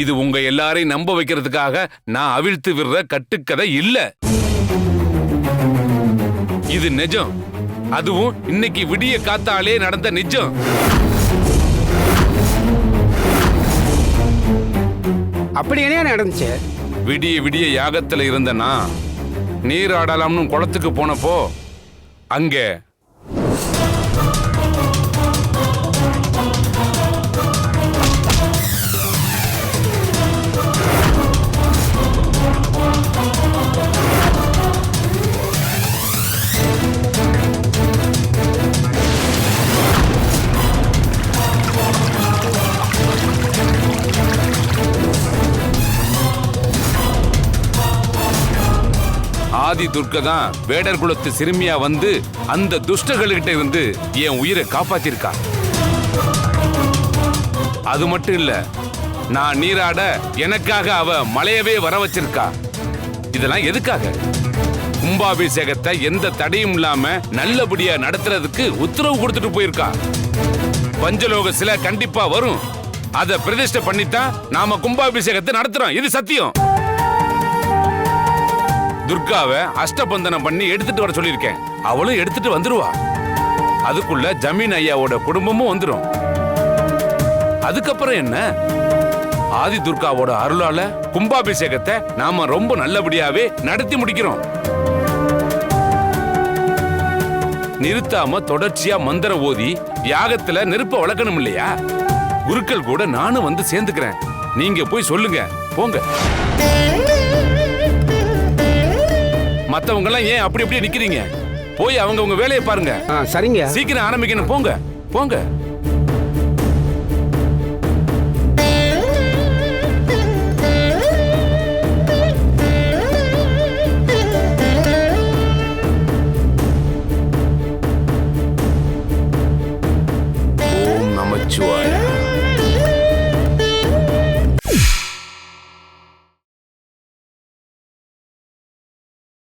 இது உங்க எல்லாரையும் நம்ப வைக்கிறதுக்காக நான் அவிழ்த்து விடுற கட்டுக்கதை இல்ல. இது நிஜம். அதுவும் இன்னைக்கு விடிய காத்தாலே நடந்த நிஜம். அப்படி என்ன நடந்துச்சு? விடிய விடிய யாகத்துல இருந்த நான் நீராடலாம்னு குளத்துக்கு போனப்போ அங்க ஆதி துர்க்கை தான் வேடர் குலத்து சிறுமியா வந்து அந்த துஷ்டர்கள்கிட்ட இருந்து என் உயிரை காப்பாத்திருக்கா. அது மட்டும் இல்ல நான் நீராட எனக்காக அவ மலையவே வர வச்சிருக்கா. இதெல்லாம் எதுக்காக? கும்பாபிஷேகத்தை எந்த தடையும் இல்லாம நல்லபடியா நடத்துறதுக்கு உத்தரவு கொடுத்துட்டு போயிருக்கா. பஞ்சலோக சிலை கண்டிப்பா வரும். அதை பிரதிஷ்டை பண்ணித்தான் நாம கும்பாபிஷேகத்தை நடத்துறோம். இது சத்தியம். துர்காவை அஷ்டபந்தனம் பண்ணி எடுத்துட்டு வர சொல்லியிருக்கேன். அவளும் எடுத்துட்டு வந்துருவா. அதுக்குள்ள ஜமீன் ஐயாவோட குடும்பமும் வந்துரும். அதுக்கப்புறம் என்ன? ஆதி துர்காவோட அருளால கும்பாபிஷேகத்தை நாம ரொம்ப நல்லபடியாவே நடத்தி முடிக்கிறோம். நிறுத்தாம தொடர்ச்சியா மந்திரம் ஓதி யாகத்துல நெருப்ப வளர்க்கணும் இல்லையா? குருக்கள் கூட நானும் வந்து சேர்ந்துக்கிறேன். நீங்க போய் சொல்லுங்க. போங்க. மத்தவங்க எல்லாம் ஏன் அப்படி அப்படியே நிக்கிறீங்க? போய் அவங்க உங்க வேலையை பாருங்க. சரிங்க. சீக்கிரம் ஆரம்பிக்கணும். போங்க. போங்க. ஓம் நமச்சிவாய.